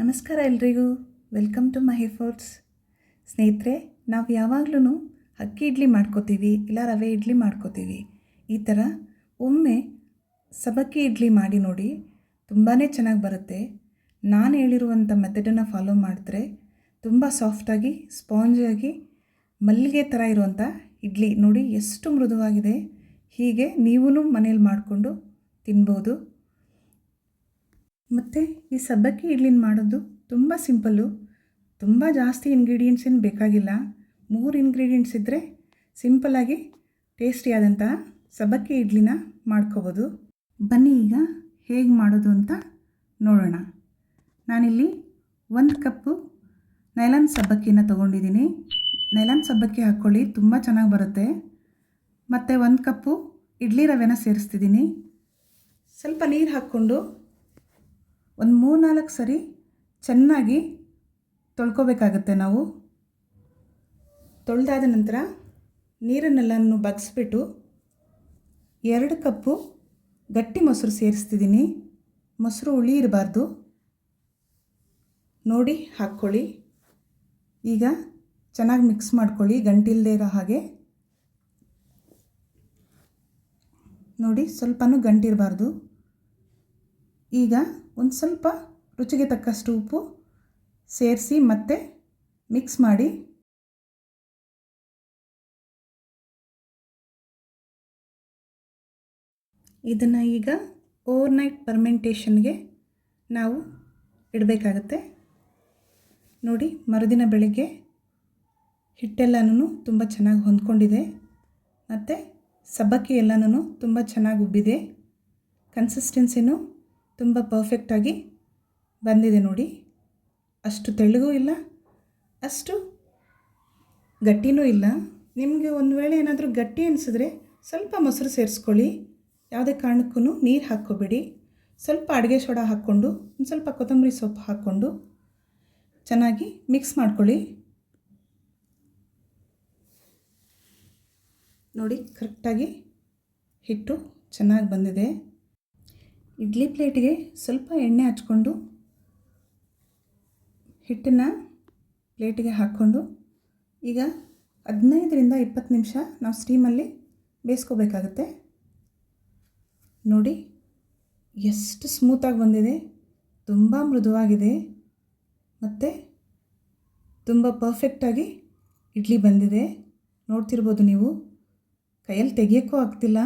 ನಮಸ್ಕಾರ ಎಲ್ರಿಗೂ. Welcome to my foods. ಸ್ನೇಹಿತರೆ, ನಾವು ಯಾವಾಗಲೂ ಅಕ್ಕಿ ಇಡ್ಲಿ ಮಾಡ್ಕೋತೀವಿ, ಇಲ್ಲ ರವೆ ಇಡ್ಲಿ ಮಾಡ್ಕೋತೀವಿ. ಈ ಥರ ಒಮ್ಮೆ ಸಬಕ್ಕಿ ಇಡ್ಲಿ ಮಾಡಿ ನೋಡಿ ತುಂಬಾ ಚೆನ್ನಾಗಿ ಬರುತ್ತೆ. ನಾನು ಹೇಳಿರುವಂಥ ಮೆಥಡನ್ನು ಫಾಲೋ ಮಾಡಿದ್ರೆ ತುಂಬ ಸಾಫ್ಟಾಗಿ ಸ್ಪಾಂಜಾಗಿ ಮಲ್ಲಿಗೆ ಥರ ಇರುವಂಥ ಇಡ್ಲಿ ನೋಡಿ ಎಷ್ಟು ಮೃದುವಾಗಿದೆ. ಹೀಗೆ ನೀವೂ ಮನೇಲಿ ಮಾಡಿಕೊಂಡು ತಿನ್ಬೋದು. ಮತ್ತು ಈ ಸಬ್ಬಕ್ಕಿ ಇಡ್ಲಿನ ಮಾಡೋದು ತುಂಬ ಸಿಂಪಲ್ಲು. ತುಂಬ ಜಾಸ್ತಿ ಇಂಗ್ರೀಡಿಯೆಂಟ್ಸ್ ಏನು ಬೇಕಾಗಿಲ್ಲ. ಮೂರು ಇಂಗ್ರೀಡಿಯೆಂಟ್ಸ್ ಇದ್ದರೆ ಸಿಂಪಲ್ಲಾಗಿ ಟೇಸ್ಟಿಯಾದಂತಹ ಸಬ್ಬಕ್ಕಿ ಇಡ್ಲಿನ ಮಾಡ್ಕೋಬೋದು. ಬನ್ನಿ ಈಗ ಹೇಗೆ ಮಾಡೋದು ಅಂತ ನೋಡೋಣ. ನಾನಿಲ್ಲಿ ಒಂದು ಕಪ್ಪು ನೈಲಾನ್ ಸಬ್ಬಕ್ಕಿನ ತೊಗೊಂಡಿದ್ದೀನಿ. ನೈಲಾನ್ ಸಬ್ಬಕ್ಕಿ ಹಾಕ್ಕೊಳ್ಳಿ, ತುಂಬ ಚೆನ್ನಾಗಿ ಬರುತ್ತೆ. ಮತ್ತು ಒಂದು ಕಪ್ಪು ಇಡ್ಲಿ ರವೆನ ಸೇರಿಸ್ತಿದ್ದೀನಿ. ಸ್ವಲ್ಪ ನೀರು ಹಾಕ್ಕೊಂಡು ಒಂದು ಮೂರ್ನಾಲ್ಕು ಸರಿ ಚೆನ್ನಾಗಿ ತೊಳ್ಕೊಬೇಕಾಗತ್ತೆ ನಾವು. ತೊಳೆದಾದ ನಂತರ ನೀರನ್ನೆಲ್ಲನೂ ಬಗ್ಸ್ಬಿಟ್ಟು ಎರಡು ಕಪ್ಪು ಗಟ್ಟಿ ಮೊಸರು ಸೇರಿಸ್ತಿದ್ದೀನಿ. ಮೊಸರು ಹುಳಿ ಇರಬಾರ್ದು. ನೋಡಿ, ಹಾಕ್ಕೊಳ್ಳಿ. ಈಗ ಚೆನ್ನಾಗಿ ಮಿಕ್ಸ್ ಮಾಡ್ಕೊಳ್ಳಿ ಗಂಟಿಲ್ಲದೆ ಇರೋ ಹಾಗೆ. ನೋಡಿ, ಸ್ವಲ್ಪನೂ ಗಂಟಿರಬಾರ್ದು. ಈಗ ಒಂದು ಸ್ವಲ್ಪ ರುಚಿಗೆ ತಕ್ಕಷ್ಟು ಉಪ್ಪು ಸೇರಿಸಿ ಮತ್ತೆ ಮಿಕ್ಸ್ ಮಾಡಿ. ಇದನ್ನು ಈಗ ಓವರ್ನೈಟ್ ಪರ್ಮೆಂಟೇಷನ್ಗೆ ನಾವು ಇಡಬೇಕಾಗತ್ತೆ. ನೋಡಿ, ಮರುದಿನ ಬೆಳಗ್ಗೆ ಹಿಟ್ಟೆಲ್ಲನೂ ತುಂಬ ಚೆನ್ನಾಗಿ ಹೊಂದ್ಕೊಂಡಿದೆ. ಮತ್ತು ಸಬ್ಬಕ್ಕಿ ಎಲ್ಲನೂ ತುಂಬ ಚೆನ್ನಾಗಿ ಉಬ್ಬಿದೆ. ಕನ್ಸಿಸ್ಟೆನ್ಸಿನೂ ತುಂಬ ಪರ್ಫೆಕ್ಟಾಗಿ ಬಂದಿದೆ ನೋಡಿ. ಅಷ್ಟು ತೆಳ್ಳಗೂ ಇಲ್ಲ, ಅಷ್ಟು ಗಟ್ಟಿನೂ ಇಲ್ಲ. ನಿಮಗೆ ಒಂದು ವೇಳೆ ಏನಾದರೂ ಗಟ್ಟಿ ಅನಿಸಿದ್ರೆ ಸ್ವಲ್ಪ ಮೊಸರು ಸೇರಿಸ್ಕೊಳ್ಳಿ. ಯಾವುದೇ ಕಾರಣಕ್ಕೂ ನೀರು ಹಾಕ್ಕೋಬೇಡಿ. ಸ್ವಲ್ಪ ಅಡುಗೆ ಸೋಡಾ ಹಾಕ್ಕೊಂಡು, ಒಂದು ಸ್ವಲ್ಪ ಕೊತ್ತಂಬರಿ ಸೊಪ್ಪು ಹಾಕ್ಕೊಂಡು ಚೆನ್ನಾಗಿ ಮಿಕ್ಸ್ ಮಾಡ್ಕೊಳ್ಳಿ. ನೋಡಿ ಕರೆಕ್ಟಾಗಿ ಹಿಟ್ಟು ಚೆನ್ನಾಗಿ ಬಂದಿದೆ. ಇಡ್ಲಿ ಪ್ಲೇಟಿಗೆ ಸ್ವಲ್ಪ ಎಣ್ಣೆ ಹಚ್ಕೊಂಡು ಹಿಟ್ಟನ್ನು ಪ್ಲೇಟಿಗೆ ಹಾಕ್ಕೊಂಡು ಈಗ ಹದಿನೈದರಿಂದ ಇಪ್ಪತ್ತು ನಿಮಿಷ ನಾವು ಸ್ಟೀಮಲ್ಲಿ ಬೇಯಿಸ್ಕೋಬೇಕಾಗತ್ತೆ. ನೋಡಿ, ಎಷ್ಟು ಸ್ಮೂತಾಗಿ ಬಂದಿದೆ. ತುಂಬ ಮೃದುವಾಗಿದೆ. ಮತ್ತು ತುಂಬ ಪರ್ಫೆಕ್ಟಾಗಿ ಇಡ್ಲಿ ಬಂದಿದೆ. ನೋಡ್ತಿರ್ಬೋದು ನೀವು. ಕೈಯಲ್ಲಿ ತೆಗಿಯೋಕ್ಕೂ ಆಗ್ತಿಲ್ಲ.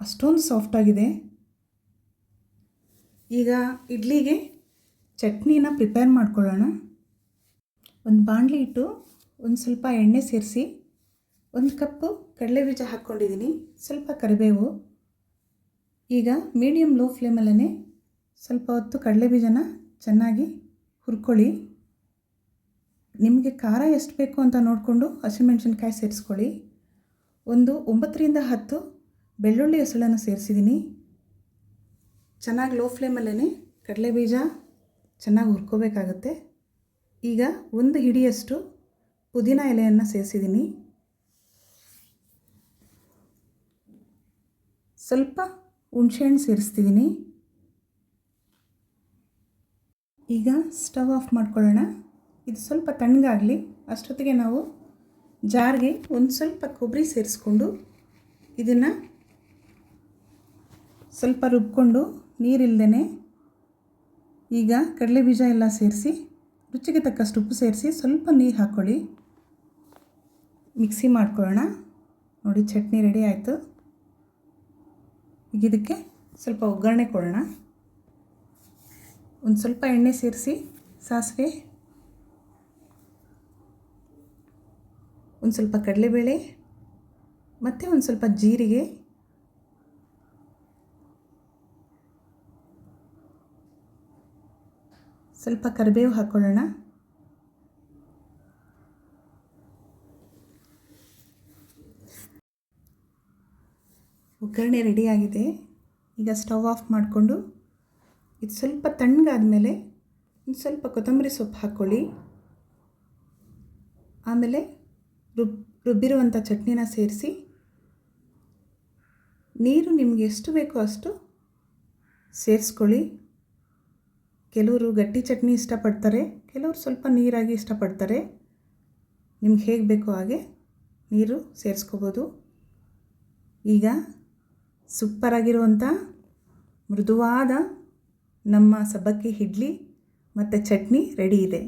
ಅಷ್ಟೊಂದು ಸಾಫ್ಟಾಗಿದೆ ಈಗ ಇಡ್ಲಿಗೆ ಚಟ್ನಿನ ಪ್ರಿಪೇರ್ ಮಾಡ್ಕೊಳ್ಳೋಣ. ಒಂದು ಬಾಣಲಿ ಇಟ್ಟು ಒಂದು ಸ್ವಲ್ಪ ಎಣ್ಣೆ ಸೇರಿಸಿ, ಒಂದು ಕಪ್ಪು ಕಡಲೆಬೀಜ ಹಾಕ್ಕೊಂಡಿದ್ದೀನಿ, ಸ್ವಲ್ಪ ಕರಿಬೇವು. ಈಗ ಮೀಡಿಯಮ್ ಲೋ ಫ್ಲೇಮಲ್ಲೇ ಸ್ವಲ್ಪ ಹೊತ್ತು ಕಡಲೆ ಬೀಜನ ಚೆನ್ನಾಗಿ ಹುರ್ಕೊಳ್ಳಿ. ನಿಮಗೆ ಖಾರ ಎಷ್ಟು ಬೇಕು ಅಂತ ನೋಡಿಕೊಂಡು ಹಸಿಮೆಣ್ಸಿನ್ಕಾಯಿ ಸೇರಿಸ್ಕೊಳ್ಳಿ. ಒಂದು ಒಂಬತ್ತರಿಂದ ಹತ್ತು ಬೆಳ್ಳುಳ್ಳಿ ಹೆಸಳನ್ನು ಸೇರಿಸಿದ್ದೀನಿ. ಚೆನ್ನಾಗಿ ಲೋ ಫ್ಲೇಮಲ್ಲೇ ಕಡಲೆಬೀಜ ಚೆನ್ನಾಗಿ ಹುರ್ಕೋಬೇಕಾಗತ್ತೆ. ಈಗ ಒಂದು ಹಿಡಿಯಷ್ಟು ಪುದೀನ ಎಲೆಯನ್ನು ಸೇರಿಸಿದ್ದೀನಿ. ಸ್ವಲ್ಪ ಹುಣಸೆಹಣ್ಣು ಸೇರಿಸ್ತಿದ್ದೀನಿ. ಈಗ ಸ್ಟವ್ ಆಫ್ ಮಾಡ್ಕೊಳ್ಳೋಣ. ಇದು ಸ್ವಲ್ಪ ತಣ್ಣಗಾಗಲಿ, ಅಷ್ಟೊತ್ತಿಗೆ ನಾವು ಜಾರ್ಗೆ ಒಂದು ಸ್ವಲ್ಪ ಕೊಬ್ಬರಿ ಸೇರಿಸ್ಕೊಂಡು ಇದನ್ನು ಸ್ವಲ್ಪ ರುಬ್ಕೊಂಡು ನೀರಿಲ್ದೇ ಈಗ ಕಡಲೆ ಬೀಜ ಎಲ್ಲ ಸೇರಿಸಿ, ರುಚಿಗೆ ತಕ್ಕಷ್ಟು ಉಪ್ಪು ಸೇರಿಸಿ ಸ್ವಲ್ಪ ನೀರು ಹಾಕ್ಕೊಳ್ಳಿ. ಮಿಕ್ಸಿ ಮಾಡ್ಕೊಳ್ಳೋಣ. ನೋಡಿ ಚಟ್ನಿ ರೆಡಿ ಆಯಿತು. ಈಗ ಇದಕ್ಕೆ ಸ್ವಲ್ಪ ಒಗ್ಗರಣೆ ಕೊಡೋಣ. ಒಂದು ಸ್ವಲ್ಪ ಎಣ್ಣೆ ಸೇರಿಸಿ ಸಾಸಿವೆ. ಒಂದು ಸ್ವಲ್ಪ ಕಡಲೆಬೇಳೆ. ಮತ್ತು ಒಂದು ಸ್ವಲ್ಪ ಜೀರಿಗೆ. ಸ್ವಲ್ಪ ಕರಿಬೇವು ಹಾಕ್ಕೊಳ್ಳೋಣ ಒಗ್ಗರಣೆ ರೆಡಿಯಾಗಿದೆ ಈಗ ಸ್ಟವ್ ಆಫ್ ಮಾಡಿಕೊಂಡು ಇದು ಸ್ವಲ್ಪ ತಣ್ಣಗಾದಮೇಲೆ ಒಂದು ಸ್ವಲ್ಪ ಕೊತ್ತಂಬರಿ ಸೊಪ್ಪು ಹಾಕ್ಕೊಳ್ಳಿ. ಆಮೇಲೆ ರುಬ್ ರುಬ್ಬಿರುವಂಥ ಚಟ್ನಿನ ಸೇರಿಸಿ. ನೀರು ನಿಮಗೆ ಎಷ್ಟು ಬೇಕೋ ಅಷ್ಟು ಸೇರಿಸ್ಕೊಳ್ಳಿ. ಕೆಲವರು ಗಟ್ಟಿ ಚಟ್ನಿ ಇಷ್ಟಪಡ್ತಾರೆ, ಕೆಲವರು ಸ್ವಲ್ಪ ನೀರಾಗಿ ಇಷ್ಟಪಡ್ತಾರೆ. ನಿಮ್ಗೆ ಹೇಗೆ ಬೇಕೋ ಹಾಗೆ ನೀರು ಸೇರಿಸ್ಕೋಬೋದು. ಈಗ ಸೂಪ್ಪರಾಗಿರುವಂಥ ಮೃದುವಾದ ನಮ್ಮ ಸಬ್ಬಕ್ಕಿ ಇಡ್ಲಿ ಮತ್ತು ಚಟ್ನಿ ರೆಡಿ ಇದೆ.